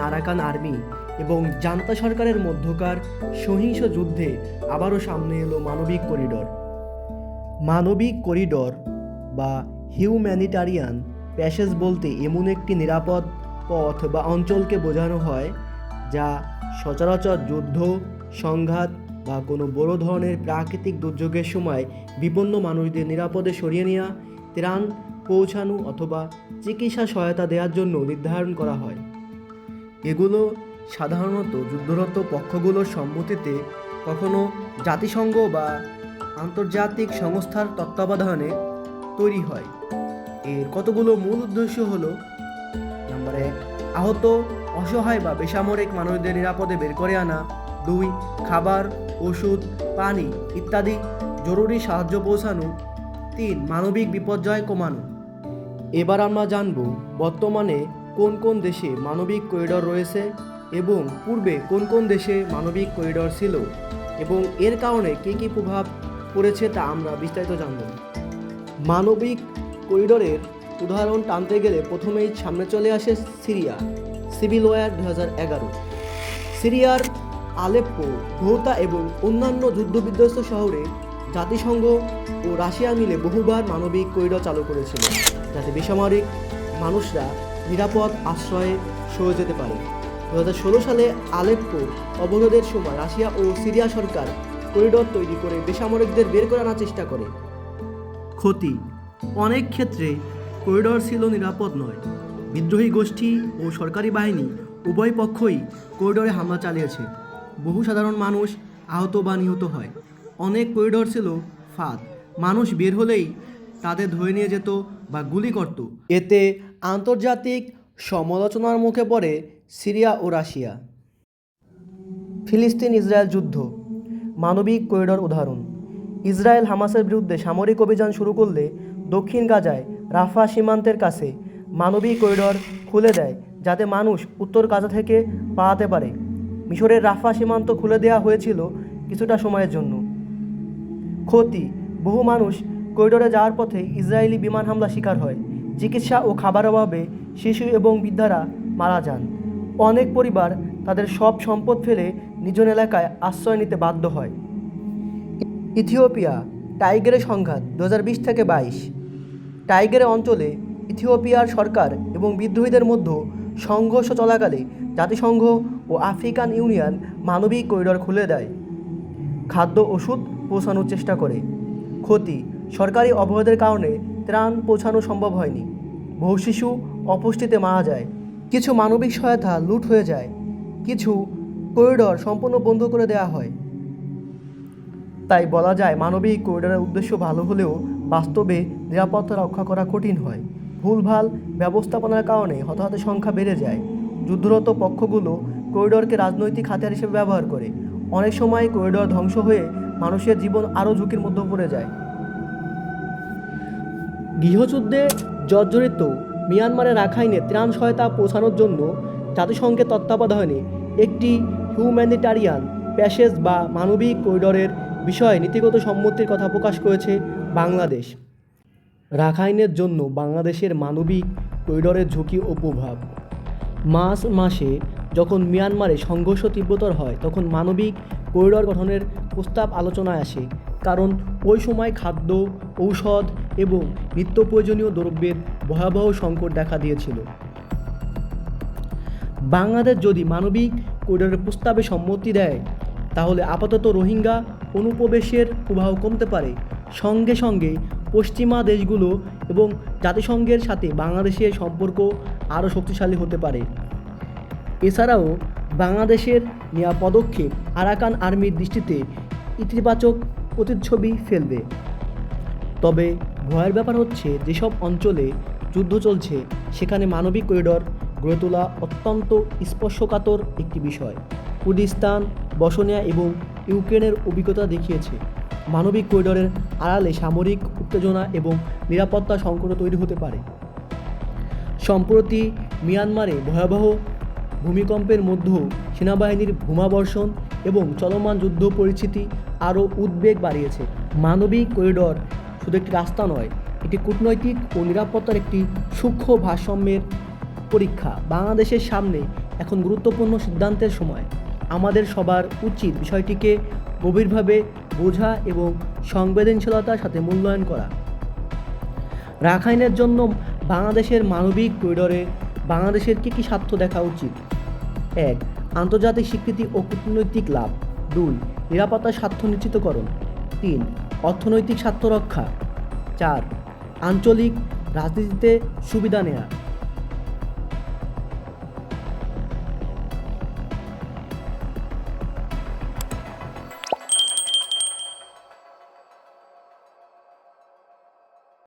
Arakan army এবং junta সরকারের মধ্যকার সহিংস যুদ্ধে আবারও সামনে এলো মানবিক করিডোর। মানবিক করিডোর বা হিউম্যানিটারিয়ান প্যাসেজ বলতে এমন একটি নিরাপদ পথ বা অঞ্চলকে বোঝানো হয় যা সচরাচর যুদ্ধ, সংঘাত বা কোনো বড় ধরনের প্রাকৃতিক দুর্যোগের সময় বিপন্ন মানুষদের নিরাপদে সরিয়ে নেওয়া ত্রাণ পৌঁছানো অথবা চিকিৎসা সহায়তা দেওয়ার জন্য নির্ধারণ করা হয়। এগুলো সাধারণত যুদ্ধরত পক্ষগুলোর সম্মতিতে কখনো জাতিসংঘ বা আন্তর্জাতিক সংস্থার তত্ত্বাবধানে তৈরি হয়। এর কতগুলো মূল উদ্দেশ্য হলো, নাম্বার এক, আহত, অসহায় বা বেসামরিক মানুষদের নিরাপদে বের করে আনা। দুই, খাবার, ওষুধ, পানি ইত্যাদি জরুরি সাহায্য পৌঁছানো। তিন, মানবিক বিপর্যয় কমানো। এবার আমরা জানব বর্তমানে কোন কোন দেশে মানবিক করিডর রয়েছে এবং পূর্বে কোন কোন দেশে মানবিক করিডর ছিল এবং এর কারণে কী কী প্রভাব পড়েছে তা আমরা বিস্তারিত জানব। মানবিক করিডরের উদাহরণ টানতে গেলে প্রথমেই সামনে চলে আসে সিরিয়া সিভিল ওয়ার দু হাজার এগারো। সিরিয়ার আলেপ্পো, ঘৌতা এবং অন্যান্য যুদ্ধবিধ্বস্ত শহরে জাতিসংঘ ও রাশিয়া মিলে বহুবার মানবিক করিডর চালু করেছিল। যাতে বেসামরিক মানুষরা নিরাপদ আশ্রয়ে সরে যেতে পারে। দু হাজার ষোলো সালে আলেপ্পো অবরোধের সময় রাশিয়া ও সিরিয়া সরকার করিডর তৈরি করে বেসামরিকদের বের করে আনার চেষ্টা করে। ক্ষতি, অনেক ক্ষেত্রে করিডর ছিল নিরাপদ নয়। বিদ্রোহী গোষ্ঠী ও সরকারি বাহিনী উভয় পক্ষই করিডরে হামলা চালিয়েছে। বহু সাধারণ মানুষ আহত বা নিহত হয়। অনেক করিডর ছিল ফাঁদ। মানুষ বের হলেই তাদের ধরে নিয়ে যেত বা গুলি করত। এতে আন্তর্জাতিক সমালোচনার মুখে পড়ে সিরিয়া ও রাশিয়া। ফিলিস্তিন ইসরায়েল যুদ্ধ। মানবিক করিডর উদাহরণ। ইসরায়েল হামাসের বিরুদ্ধে সামরিক অভিযান শুরু করলে দক্ষিণ গাজায় রাফা সীমান্তের কাছে মানবিক করিডর খুলে দেয়, যাতে মানুষ উত্তর গাজা থেকে পালাতে পারে। মিশরের রাফা সীমান্ত খুলে দেওয়া হয়েছিল কিছুটা সময়ের জন্য। ক্ষতি। বহু মানুষ করিডোরে যাওয়ার পথে ইসরায়েলি বিমান হামলা শিকার হয়। চিকিৎসা ও খাবার অভাবে শিশু এবং বৃদ্ধারা মারা যান। অনেক পরিবার তাদের সব সম্পদ ফেলে নিজ এলাকায় আশ্রয় নিতে বাধ্য হয়। ইথিওপিয়া টাইগারের সংঘাত দু হাজার বিশ থেকে বাইশ। টাইগারের অঞ্চলে ইথিওপিয়ার সরকার এবং বিদ্রোহীদের মধ্যে সংঘর্ষ চলাকালে জাতিসংঘ ও আফ্রিকান ইউনিয়ন মানবিক করিডর খুলে দেয়। খাদ্য ওষুধ পৌঁছানোর চেষ্টা করে। ক্ষতি সরকারি অবরোধের কারণে ত্রাণ পৌঁছানো সম্ভব হয়নি। বহু শিশু অপুষ্টিতে মারা যায়। কিছু মানবিক সহায়তা লুট হয়ে যায়। কিছু করিডর সম্পূর্ণ বন্ধ করে দেওয়া হয়। তাই বলা যায়, মানবিক করিডোরের উদ্দেশ্য ভালো হলেও বাস্তবে নিরাপত্তা রক্ষা করা কঠিন হয়। ভুলভাল ব্যবস্থাপনার কারণে হতাহতের সংখ্যা বেড়ে যায়। যুদ্ধরত পক্ষগুলো করিডোরকে রাজনৈতিক হাতিয়ার হিসেবে ব্যবহার করে। অনেক সময় করিডোর ধ্বংস হয়ে মানুষের জীবন আরও ঝুঁকির মধ্যে পড়ে যায়। গৃহযুদ্ধে জর্জরিত মিয়ানমারের রাখাইনে ত্রাণ সহায়তা পৌঁছানোর জন্য জাতিসংঘের তত্ত্বাবধানে একটি হিউম্যানিটারিয়ান প্যাসেজ বা মানবিক করিডরের বিষয়ে নীতিগত সম্মতির কথা প্রকাশ করেছে বাংলাদেশ। রাখাইনের জন্য বাংলাদেশের মানবিক করিডরের ঝুঁকি ও প্রভাব। মার্চ মাসে যখন মিয়ানমারে সংঘর্ষ তীব্রতর হয়, তখন মানবিক করিডর গঠনের প্রস্তাব আলোচনায় আসে, কারণ ওই সময় খাদ্য, ঔষধ এবং নিত্য প্রয়োজনীয় দ্রব্যের ভয়াবহ সংকট দেখা দিয়েছিল। বাংলাদেশ যদি মানবিক করিডরের প্রস্তাবে সম্মতি দেয়, তাহলে আপাতত রোহিঙ্গা অনুপ্রবেশের প্রবাহ কমতে পারে। সঙ্গে সঙ্গে পশ্চিমা দেশগুলো এবং জাতিসংঘের সাথে বাংলাদেশের সম্পর্ক আরও শক্তিশালী হতে পারে। এছাড়াও বাংলাদেশের নেওয়া পদক্ষেপ আরাকান আর্মির দৃষ্টিতে ইতিবাচক প্রতিচ্ছবি ফেলবে। তবে ভয়ের ব্যাপার হচ্ছে, যেসব অঞ্চলে যুদ্ধ চলছে, সেখানে মানবিক করিডর গড়ে তোলা অত্যন্ত স্পর্শকাতর একটি বিষয়। কুর্দিস্তান, বসনিয়া এবং ইউক্রেনের অভিজ্ঞতা দেখিয়েছে, মানবিক করিডরের আড়ালে সামরিক উত্তেজনা এবং নিরাপত্তা সংকট তৈরি হতে পারে। সম্প্রতি মিয়ানমারে ভয়াবহ ভূমিকম্পের মধ্যেও সেনাবাহিনীর ভূমাবর্ষণ এবং চলমান যুদ্ধ পরিস্থিতি আরও উদ্বেগ বাড়িয়েছে। মানবিক করিডর শুধু একটি রাস্তা নয়, এটি কূটনৈতিক ও নিরাপত্তার একটি সূক্ষ্ম ভারসাম্যের পরীক্ষা। বাংলাদেশের সামনে এখন গুরুত্বপূর্ণ সিদ্ধান্তের সময়। আমাদের সবার উচিত বিষয়টিকে গভীরভাবে বোঝা এবং সংবেদনশীলতার সাথে মূল্যায়ন করা। রাখাইনের জন্য বাংলাদেশের মানবিক করিডোরে বাংলাদেশের কী কী স্বার্থ দেখা উচিত? এক, আন্তর্জাতিক স্বীকৃতি ও কূটনৈতিক লাভ। দুই, নিরাপত্তার স্বার্থ নিশ্চিতকরণ। তিন অর্থনৈতিক স্বার্থ রক্ষা। চার আঞ্চলিক রাজনীতিতে সুবিধা নেওয়া